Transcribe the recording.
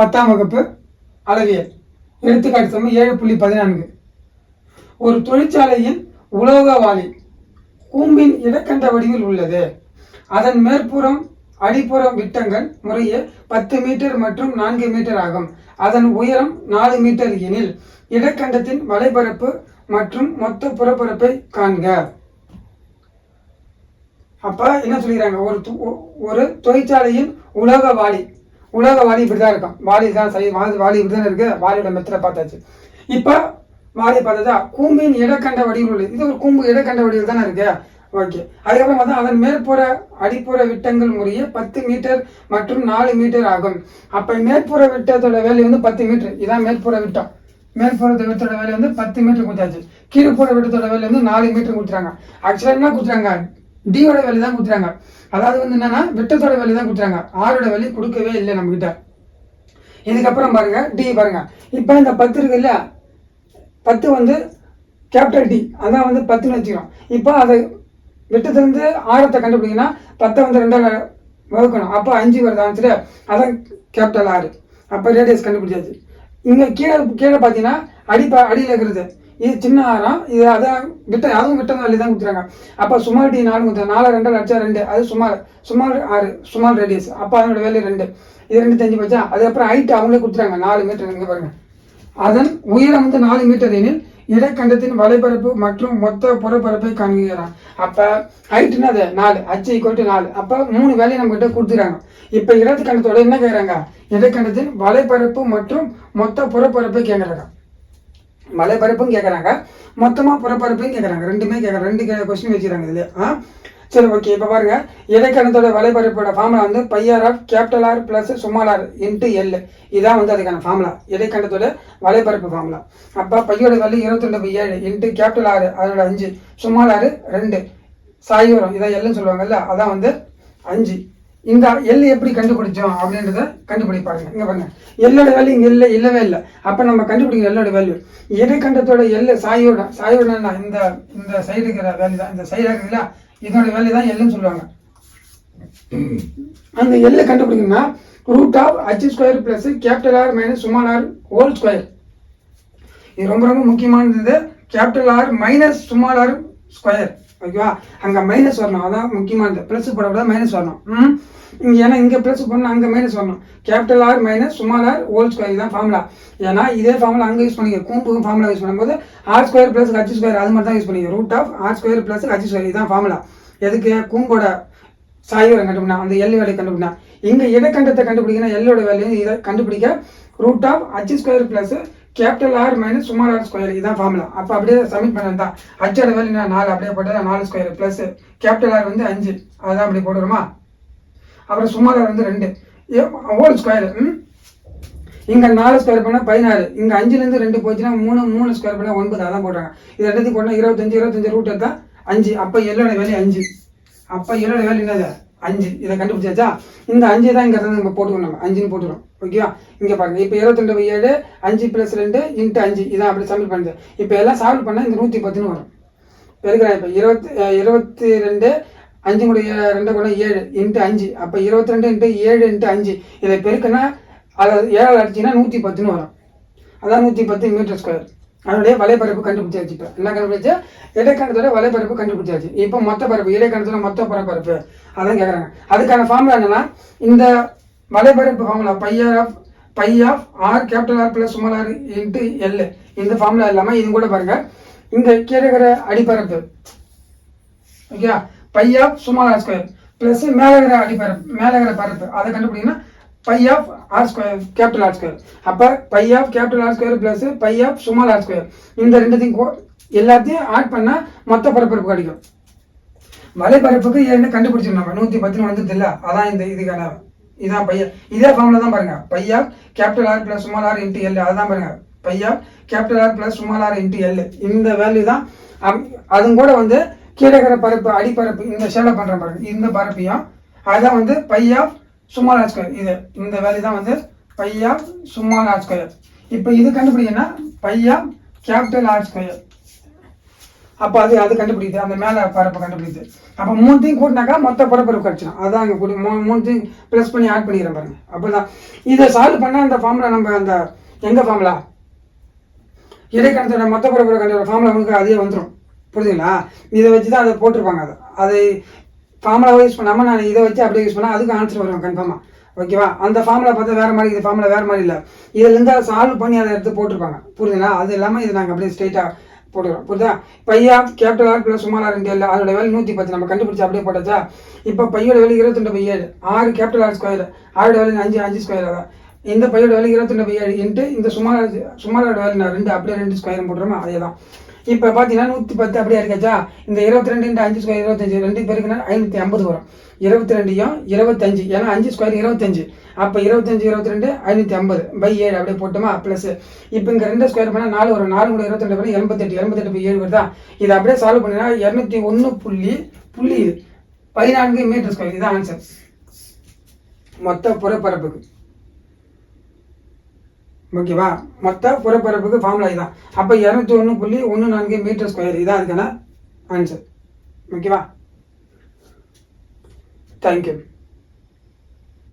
பத்தாம் வகுப்பு அளவியல் எடுத்துக்காட்டு சமம் ஏழு புள்ளி பதினான்கு. ஒரு தொழிற்சாலையின் உலோக வாளி கூம்பின் இடக்கண்ட வடிவில் உள்ளது. அதன் மேற்புறம் அடிப்புறம் விட்டங்கள் முறையே பத்து மீட்டர் மற்றும் நான்கு மீட்டர் ஆகும். அதன் உயரம் நாலு மீட்டர் எனில் இடக்கண்டத்தின் வலைபரப்பு மற்றும் மொத்த புறப்பரப்பை காண்க. அப்ப என்ன சொல்லிக்கிறாங்க? ஒரு து- ஒ- ஒரு தொழிற்சாலையின் உலோக வாளி உலக வாலி இப்படி தான் இருக்கும் வாலி தான் சரி வாலி வாலி இப்படி இப்படிதான் இருக்குது வாளியோட மெத்தட பார்த்தாச்சு. இப்போ வாளி பார்த்ததா? கூம்பின் இடக்கண்ட வடிவில் உள்ளது. இது ஒரு கூம்பு இடக்கண்ட வடிவில் தானே இருக்கு? ஓகே. அதுக்கப்புறம் பார்த்தா அதன் மேற்புற அடிப்புற விட்டங்கள் முறையே பத்து மீட்டர் மற்றும் நாலு மீட்டர் ஆகும். அப்போ மேற்புற விட்டத்தோட வேலை வந்து பத்து மீட்டர். இதான் மேற்புற விட்டம். மேற்புற விட்டத்தோட வேலை வந்து பத்து மீட்டர் கொடுத்தாச்சு. கீழ்ப்புற விட்டத்தோட வேலை வந்து நாலு மீட்டர் கொடுத்துறாங்க ஆக்சுவலாக என்ன கொடுத்துறாங்க டியோட வேலை தான் கொடுத்துறாங்க அதாவது வந்து என்னன்னா விட்டத்தோட வேலை தான் கொடுத்துறாங்க ஆரோட வேலை கொடுக்கவே இல்லை நம்ம கிட்ட இதுக்கப்புறம் பாருங்க டி பாருங்க. இப்போ இந்த பத்து இருக்கு இல்லையா பத்து வந்து கேபிட்டல் டி அதான் வந்து பத்துன்னு வச்சுக்கிறோம். இப்போ அதை விட்டத்துலேருந்து ஆரத்தை கண்டுபிடிங்கன்னா பத்தை வந்து ரெண்டாவது வகுக்கணும். அப்போ அஞ்சு வருது ஆன்சரு அதான் கேபிட்டல் ஆறு அப்போ ரேடியஸ் கண்டுபிடிச்சாச்சு. இங்கே கீழே கீழே பார்த்தீங்கன்னா அடி ப அடியில் இருக்கிறது. இது சின்ன ஆரம் இது அதான் கிட்ட அதுவும் கிட்ட வேலை தான் கொடுத்துறாங்க அப்போ சுமார் டி நாலு கொடுத்தாங்க நாலு ரெண்டு லட்சம் ரெண்டு. அது சுமார் சுமார் ஆறு சுமார் ரேடியஸ் அப்போ அதனோட வேலை ரெண்டு. இது ரெண்டு தெரிஞ்சு போச்சா? அதுக்கப்புறம் ஹைட் அவங்களே கொடுத்துறாங்க நாலு மீட்டர் இங்கே பாருங்க. அதன் உயரம் வந்து நாலு மீட்டர் எனில் இடைக்கண்டத்தின் வலைபரப்பு மற்றும் மொத்த புறப்பரப்பை காண்கிறான் அப்போ ஹைட்னா அது நாலு. அச்சு ஈக்குவல் டு நாலு. அப்போ மூணு வேலையை நம்ம கிட்ட கொடுத்துறாங்க இப்போ இடத்துக்கண்டத்தோட என்ன கேட்குறாங்க இடைக்கண்டத்தின் வலைபரப்பு மற்றும் மொத்த புறப்பரப்பை கேட்குறாங்க வலைபரப்பும் கேட்குறாங்க மொத்தமாக புறப்பரப்பையும் கேட்குறாங்க ரெண்டுமே கேட்குறாங்க ரெண்டு கொஸ்டின் வச்சுக்கிறாங்க இதில். ஆ? சரி ஓகே இப்போ பாருங்க. இடைக்கணத்தோட வலைபரப்போட ஃபார்முலா வந்து pi r of capital R plus small R into L இதான் வந்து அதுக்கான ஃபார்முலா இடைக்கணத்தோட வலைபரப்பு ஃபார்முலா அப்போ பையோட வலி இருபத்தி ரெண்டு பை ஏழு இன்ட்டு கேபிட்டல் ஆறு அதோட அஞ்சு. சுமால் ஆறு ரெண்டு. சாய் வரும். இதான் எல்லுன்னு சொல்லுவாங்கல்ல. அதான் வந்து அஞ்சு. இந்த எல் எப்படி கண்டுபிடிச்சோம் அப்படின்றத கண்டுபிடிப்பாருங்க இங்க பாருங்க. எல்லோட வேல்யூ இங்கே இல்லை இல்லவே இல்லை. அப்ப நம்ம கண்டுபிடிக்கணும் எல்லோட வேல்யூ இடைக்கண்டத்தோட எல் சாயோட சாயோட இந்த இந்த சைடு இருக்கிற வேல்யூ தான். இந்த சைடாக இருக்குல்ல இதோட வேல்யூ தான் எல்லுன்னு சொல்லுவாங்க. அந்த எல்லை கண்டுபிடிக்கணும்னா root of H square plus capital R minus small R whole square இது ரொம்ப ரொம்ப முக்கியமானது. Capital R minus small R square ஓகேவா? அங்கே மைனஸ் வரணும். அதான் முக்கியமானது. ப்ளஸ் போடக்கூடாது மைனஸ் வரணும். ம்? இங்கே ஏன்னா இங்கே ப்ளஸ் பண்ணணும் அங்கே மைனஸ் வரணும். Capital R minus small R whole square இதுதான் ஃபார்முலா ஏன்னா இதே ஃபார்முலா அங்கே யூஸ் பண்ணிக்க கூம்புக்கும் ஃபார்முலா யூஸ் பண்ணும்போது R square plus H square அது மாதிரி தான் யூஸ் பண்ணிக்க. Root of R square plus H square இதுதான் ஃபார்முலா எதுக்கு? கூம்போட சாய்வரை கண்டுபிடினா அந்த எல் வேலையை கண்டுபிடினா. இங்கே இடக்கண்டத்தை கண்டுபிடிக்கணும் எல்லோட வேலையும் இதை கண்டுபிடிக்க root of H square plus capital R minus small R square இதுதான் ஃபார்முலா அப்போ அப்படியே சப்மிட் பண்ணா அச்சோட வேலை நான் நாலு. அப்படியே போட்டால் நாலு ஸ்கொயர் ப்ளஸ் கேபிட்டல் ஆர் வந்து அஞ்சு. அதான் அப்படி போடுறோமா அப்புறம் சுமார் ஆர் வந்து ரெண்டு. ஹோல் ஸ்கொயர் ம்? நாலு ஸ்கொயர் பண்ணால் பதினாறு. இங்கே அஞ்சுலேருந்து ரெண்டு போச்சுன்னா மூணு மூணு ஸ்கொயர் பண்ணால் ஒன்பது. அதான் போடுறாங்க இது ரெண்டுத்தையும் போனா இருபத்தஞ்சு இருபத்தஞ்சு ரூட் எடுத்தா அஞ்சு. அப்போ எல்லோட வேலை அஞ்சு. அப்போ எல்லோட வேலை என்னது? அஞ்சு. இதை கண்டுபிடிச்சாச்சா? இந்த அஞ்சு தான் இங்கே நம்ம போட்டுக்கணும் நம்ம. அஞ்சுன்னு போட்டுக்கிறோம் ஓகேவா? இங்கே பாருங்க. இப்போ இருபத்தெண்டு பை ஏழு அஞ்சு ப்ளஸ் ரெண்டு இன்ட்டு அஞ்சு. இதான் அப்படி சப்மிட் பண்ணுது இப்போ எல்லாம் சால்வ் பண்ணால் இந்த நூற்றி பத்துன்னு வரும். பெருக்கிறேன் இப்போ. இருபத்தி இருபத்தி ரெண்டு அஞ்சு கூட ஏ- ரெண்டு கூட ஏழு இன்ட்டு அஞ்சு. அப்போ இருபத்தி ரெண்டு இன்ட்டு ஏழு இன்ட்டு அஞ்சு. இதை பெருக்குன்னா அதை ஏழால் அடிச்சிங்கன்னா நூற்றி பத்துன்னு வரும். அதான் நூற்றி பத்து மீட்டர் ஸ்கொயர் அதனுடைய வலைப்பரப்பு கண்டுபிடிச்சாச்சு இப்போ. என்ன கண்டுபிடிச்சா இடைக்கணத்தோட வலைப்பரப்பு கண்டுபிடிச்சாச்சு. இப்போ மொத்த பரப்பு இடைக்கணத்தோட மொத்த பரப்பரப்பு. அதான் கேட்குறாங்க அதுக்கான ஃபார்முலா என்னன்னா இந்த மலைபரப்பு formula pi r of pi of R capital R plus small R into L இந்த ஃபார்முலா இல்லாமல் இது கூட பாருங்க. இந்த கீழே அடிப்பரப்பு. Okay pi of small R square plus மேலகிற அடிப்பரப்பு மேலகிற பரப்பு. அதை கண்டுபிடிங்கன்னா pi of R square capital R square அப்போ pi of capital R square plus pi of small R square இந்த ரெண்டுத்தையும் எல்லாத்தையும் ஆட் பண்ணால் மொத்த பரப்பரப்பு கிடைக்கும். மலைப்பரப்புக்கு ஏன்னு கண்டுபிடிச்சிடும் நம்ம நூற்றி பத்துன்னு வந்தது இல்லை அதான் இந்த இதுக்கான இதான் பையன் இதே ஃபார்மில் தான் பாருங்க. Pi capital R plus small R into L அதான் பாருங்க. Pi capital R plus small R into L இந்த வேல்யூ தான். அம்- அதுவும் கூட வந்து கீழே இருக்கிற பரப்பு அடிப்பரப்பு இந்த ஷேலை பண்ணுற பாருங்க. இந்த பரப்பையும் அதுதான் வந்து பையா சுமால் ஆர் ஸ்கொயர் இது இந்த வேல்யூ தான் வந்து பையா சுமால் ஆர் ஸ்கொயர் இப்போ இது கண்டுபிடிங்கன்னா பையா கேபிட்டல் ஆர் ஸ்கொயர் அப்போ அது அது கண்டுபிடிக்குது. அந்த மேலே பரப்பை கண்டுபிடிக்குது. அப்போ மூணுத்தையும் கூட்டினாக்கா மொத்த பரப்பரப்பு கிடச்சிடும். அதான் அங்கே கூடி மூணு மூணுத்தையும் ப்ளஸ் பண்ணி ஆட் பண்ணிக்கிறேன் பாருங்க. அப்போதான் இதை சால்வ் பண்ணால் அந்த ஃபார்முலா நம்ம அந்த எங்கே ஃபார்முலா இடைக்கணத்தோட மொத்த பரப்பரப்பு கண்டுபிடிக்கிற ஃபார்முலா உங்களுக்கு அதே வந்துடும் புரியுதுங்களா இதை வச்சு தான் அதை போட்டிருப்பாங்க அதை. அதை ஃபார்முலாவை யூஸ் பண்ணாமல் நான் இதை வச்சு அப்படியே யூஸ் பண்ணால் அதுக்கு ஆன்சர் வரும் கன்ஃபார்மாக ஓகேவா அந்த ஃபார்முலா பார்த்தா வேறு மாதிரி இது ஃபார்முலா வேறு மாதிரி இல்லை. இதுலேருந்து அதை சால்வ் பண்ணி அதை எடுத்து போட்டிருப்பாங்க. புரியுதுங்களா அது இல்லாமல் இது நாங்கள் அப்படியே ஸ்ட்ரெயிட்டாக போட்டுக்கிறோம் புரியுதா? Pi capital R plus small R India அதோட வேலை நூற்றி பத்து நம்ம கண்டுபிடிச்சி அப்படியே போட்டாச்சா? இப்போ பையோட வேலை இருபத்தெண்டு பை ஏழு. ஆறு கேபிட்டல் ஆர் ஸ்கொயர் ஆரோட வேலை அஞ்சு அஞ்சு ஸ்கொயர் அதான் இந்த பையோட வேலை இருபத்தெண்டு பை ஏழு இன்ட்டு இந்த சுமார் சுமாரோட வேலை நான் ரெண்டு அப்படியே ரெண்டு ஸ்கொயர் போட்டுருமா? அதே தான் இப்போ பார்த்தீங்கன்னா நூற்றி பத்து அப்படியே இருக்காச்சா? இந்த இருபத்தி ரெண்டு அஞ்சு ஸ்கொயர் இருபத்தஞ்சு ரெண்டு பேருக்குன்னா ஐநூற்றி ஐம்பது வரும். இருபத்தி ரெண்டையும் இருபத்தஞ்சு ஏன்னா அஞ்சு ஸ்கொயர் இருபத்தஞ்சு. அப்போ இருபத்தஞ்சு இருபத்தி ரெண்டு ஐநூற்றி ஐம்பது பை ஏழு அப்படியே போட்டோமா? ப்ளஸ் இப்போ இங்கே ரெண்டு ஸ்கொயர் பண்ணால் நாலு வரும். நாலு கூட இருபத்தி ரெண்டு பண்ணி எண்பத்தெட்டு எண்பத்தெட்டு பை ஏழு வருதா? இதை அப்படியே சால்வ் பண்ணினா இரநூத்தி ஒன்று புள்ளி புள்ளி பதினான்கு மீட்டர் ஸ்கொயர் இதுதான் ஆன்சர் மொத்த புறப்பரப்புக்கு. ஓகேவா மொத்த புறப்பரப்புக்கு ஃபார்முலா இதுதான். அப்போ இரநூத்தி ஒன்று புள்ளி ஒன்று நான்கு மீட்டர் ஸ்கொயர் இதான் அதுக்கான ஆன்சர் ஓகேவா தேங்க்யூ